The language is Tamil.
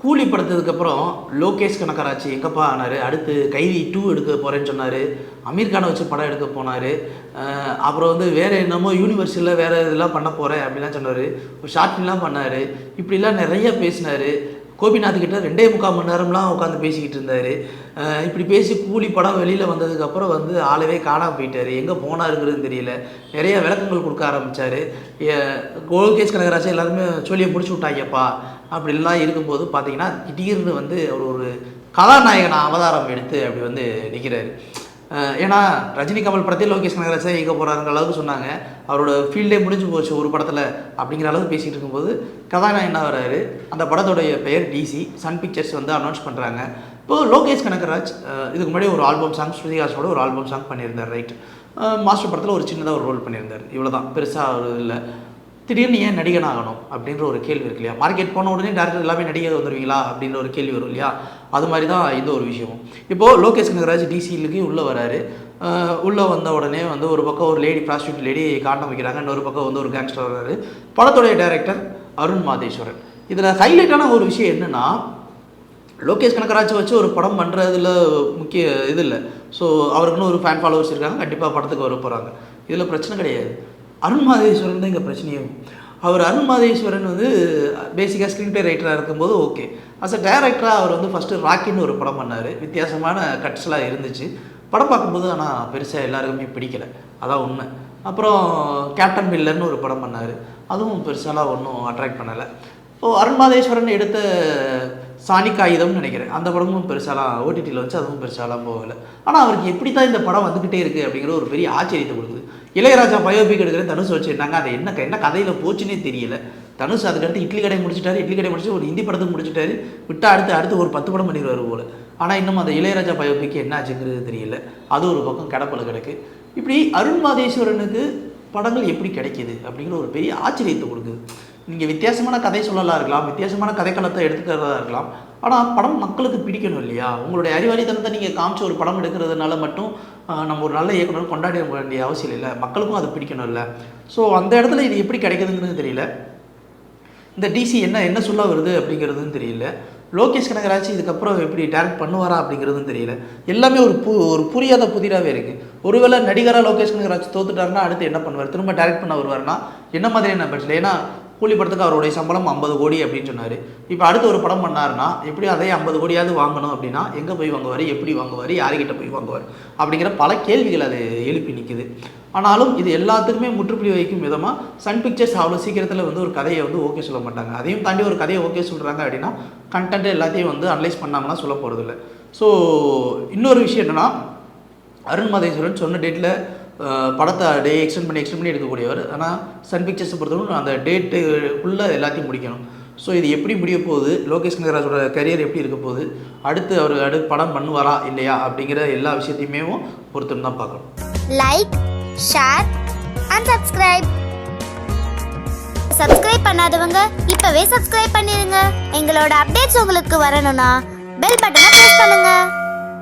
கூலி படத்ததுக்கப்புறம் லோகேஷ் கனகராஜ் எங்கப்பா ஆனார்? அடுத்து கைதி டூ எடுக்க போகிறேன்னு சொன்னார். அமீர்கானை வச்சு படம் எடுக்க போனார். அப்புறம் வந்து வேறு என்னமோ யூனிவர்சிட்டியில் வேறு இதெல்லாம் பண்ண போகிறேன் அப்படிலாம் சொன்னார். ஒரு ஷார்ட் ஃபிலிம்லாம் பண்ணார். இப்படிலாம் நிறைய பேசினார். கோபிநாத் கிட்ட ரெண்டே முக்கால் மணி நேரம்லாம் உட்காந்து பேசிக்கிட்டு இருந்தார். இப்படி பேசி கூலி படம் வெளியில் வந்ததுக்கப்புறம் வந்து ஆளவே காணாமல் போயிட்டார். எங்கே போனாருங்கிறது தெரியல. நிறைய விளக்கங்கள் கொடுக்க ஆரம்பித்தார் கோல்கேஷ் கனகராஜா எல்லாருமே சொல்லியை முடிச்சு விட்டாங்கப்பா. அப்படிலாம் இருக்கும்போது பார்த்தீங்கன்னா திடீர்னு வந்து அவர் ஒரு கதாநாயகனா அவதாரம் எடுத்து அப்படி வந்து நிற்கிறாரு ஏன்னா ரஜினி கமல் படத்தையும் லோகேஷ் கனகராஜ் எங்கே போகிறாருங்கிற அளவுக்கு சொன்னாங்க. அவரோட ஃபீல்டே முடிஞ்சு போச்சு ஒரு படத்தில் அப்படிங்கிற அளவுக்கு பேசிகிட்டு இருக்கும்போது கதாநாயகன் என்ன வராரு அந்த படத்தோடைய பெயர் டிசி சன் பிக்சர்ஸ் வந்து அனௌன்ஸ் பண்ணுறாங்க இப்போது லோகேஷ் கனகராஜ் இதுக்கு முன்னாடி ஒரு ஆல்பம் சாங் ஸ்ருதிகாசோட ஒரு ஆல்பம் சாங் பண்ணியிருந்தார் ரைட் மாஸ்டர் படத்தில் ஒரு சின்னதாக ஒரு ரோல் பண்ணியிருந்தார். இவ்வளோ தான் பெருசாக ஒரு இல்லை. திடீர்னு ஏன் நடிகன் ஆகணும் அப்படின்ற ஒரு கேள்வி இருக்கு இல்லையா? மார்க்கெட் போன உடனே டேரக்டர் எல்லாமே நடிகர் வந்துடுவீங்களா அப்படின்ற ஒரு கேள்வி வரும் இல்லையா? அது மாதிரி தான் இந்த ஒரு விஷயமும் இப்போது லோகேஷ் கனகராஜ் டிசிலுக்கு உள்ளே வராரு. உள்ளே வந்த உடனே வந்து ஒரு பக்கம் ஒரு லேடி ப்ராஸ்டியூட் லேடி காட்ட வைக்கிறாங்க. இன்னொரு பக்கம் வந்து ஒரு கேங்ஸ்டர் வர்றாரு படத்துடைய டைரக்டர் அருண் மாதேஸ்வரன். இதில் ஹைலைட்டான ஒரு விஷயம் என்னென்னா லோகேஷ் கனகராஜ் வச்சு ஒரு படம் பண்ணுறதுல முக்கிய இது இல்லை. ஸோ அவருக்குன்னு ஒரு ஃபேன் ஃபாலோவர்ஸ் இருக்காங்க. கண்டிப்பாக படத்துக்கு வர போகிறாங்க இதில் பிரச்சனை கிடையாது. அருண்மாதேஸ்வரன் தான் இங்கே பிரச்சனையும் அவர் அருண் மாதேஸ்வரன் வந்து பேசிக்காக ஸ்க்ரீன் பிளே ரைட்டராக இருக்கும்போது ஓகே அஸ் அ டேரக்டராக அவர் வந்து ஃபஸ்ட்டு ராக்கின்னு ஒரு படம் பண்ணார். வித்தியாசமான கட்ஸ்லாம் இருந்துச்சு. படம் பார்க்கும்போது ஆனால் பெருசாக எல்லாருக்குமே பிடிக்கல. அதான் உண்மை. அப்புறம் கேப்டன் பில்லர்னு ஒரு படம் பண்ணார். அதுவும் பெருசாலாம் ஒன்றும் அட்ராக்ட் பண்ணலை. இப்போது அருண் மாதேஸ்வரன் எடுத்த சாணி காகிதம்னு நினைக்கிறேன். அந்த படமும் பெருசாலாம் ஓடிடியில் வச்சு அதுவும் பெருசாலாம் போகலை. ஆனால் அவருக்கு எப்படி தான் இந்த படம் வந்துக்கிட்டே இருக்குது அப்படிங்கிற ஒரு பெரிய ஆச்சரியத்தை கொடுக்குது. இளையராஜா பயோபிக் எடுக்கிற தனுஷ் வச்சுருந்தாங்க. அது என்ன என்ன கதையில் போச்சுன்னே தெரியல. தனுஷ் அதுக்கடுத்து இட்லி கடை முடிச்சிட்டாரு. இட்லி கடை முடிச்சு ஒரு ஹிந்தி படத்துக்கு முடிச்சிட்டாரு. விட்டால் அடுத்து அடுத்து ஒரு பத்து படம் பண்ணிடுவார் போல. ஆனால் இன்னும் அந்த இளையராஜா பயோபிக் என்ன ஆச்சுங்கிறது தெரியல. அது ஒரு பக்கம் கிடப்பில் கிடக்கு. இப்படி அருண் மாதேஸ்வரனுக்கு படங்கள் எப்படி கிடைக்கிது அப்படிங்கிற ஒரு பெரிய ஆச்சரியத்தை கொடுக்குது. நீங்கள் வித்தியாசமான கதை சொல்லலாம் இருக்கலாம் வித்தியாசமான கதைக்களத்தை எடுத்துக்கிறதா இருக்கலாம். ஆனால் படம் மக்களுக்கு பிடிக்கணும் இல்லையா? உங்களுடைய அறிவாளித்தனத்தை நீங்கள் காமிச்சு ஒரு படம் எடுக்கிறதுனால மட்டும் நம்ம ஒரு நல்ல இயக்குனர் கொண்டாட வேண்டிய அவசியம் இல்லை. மக்களுக்கும் அது பிடிக்கணும் இல்லை. ஸோ அந்த இடத்துல இது எப்படி கிடைக்குதுங்கிறது தெரியல. இந்த டிசி என்ன என்ன சொல்ல வருது அப்படிங்கிறதுன்னு தெரியல. லோகேஷ் கனகராஜ் இதுக்கப்புறம் எப்படி டேரக்ட் பண்ணுவாரா அப்படிங்கிறதும் தெரியல. எல்லாமே ஒரு பு ஒரு புரியாத புதிராகவே இருக்குது ஒருவேளை நடிகராக லோகேஷ் கனகராஜ் தோத்துட்டாருன்னா அடுத்து என்ன பண்ணுவார்? திரும்ப டேரக்ட் பண்ண வருவார்னா என்ன மாதிரியான பட்ஜெட் ஏன்னா கூலி படத்துக்கு அவருடைய சம்பளம் ஐம்பது கோடி அப்படின்னு சொன்னார். இப்போ அடுத்து ஒரு படம் பண்ணாருன்னா எப்படி அதே ஐம்பது கோடியாவது வாங்கணும் அப்படின்னா எங்கே போய் வாங்குவார் எப்படி வாங்குவார் யாருக்கிட்ட போய் வாங்குவார் அப்படிங்கிற பல கேள்விகள் அது எழுப்பி நிற்குது ஆனாலும் இது எல்லாத்துக்குமே முற்றுப்புள்ளி வைக்கும் விதமாக சன் பிக்சர்ஸ் அவ்வளோ சீக்கிரத்தில் வந்து ஒரு கதையை வந்து ஓகே சொல்ல மாட்டாங்க. அதையும் தாண்டி ஒரு கதையை ஓகே சொல்கிறாங்க அப்படின்னா கண்டென்ட் எல்லாத்தையும் வந்து அனலைஸ் பண்ணாமலாம் சொல்ல போகிறதில்ல ஸோ இன்னொரு விஷயம் என்னென்னா அருண் மாதேஸ்வரன் சொன்ன டேட்டில் படத்தை டே எக்ஸ்டெண்ட் பண்ணி எக்ஸ்டெண்ட் பண்ணி எடுக்கக்கூடியவர். ஆனால் சன் பிக்சர்ஸை பொறுத்தவரை அந்த டேட்டுக்குள்ளே எல்லாத்தையும் முடிக்கணும். ஸோ இது எப்படி முடிய போகுது? லோகேஷ் கனகராஜோட கரியர் எப்படி இருக்க போகுது? அடுத்து அவர் அடுத்து படம் பண்ணுவாரா இல்லையா அப்படிங்கிற எல்லா விஷயத்தையுமே பொறுத்துன்னு தான் பார்க்கணும். Like share and subscribe subscribe பண்ணாதவங்க இப்பவே சப்ஸ்கிரைப் பண்ணிருங்க. எங்களோட அப்டேட்ஸ் உங்களுக்கு வரணும்னா பெல் பட்டனை ப்ரெஸ் பண்ணுங்க.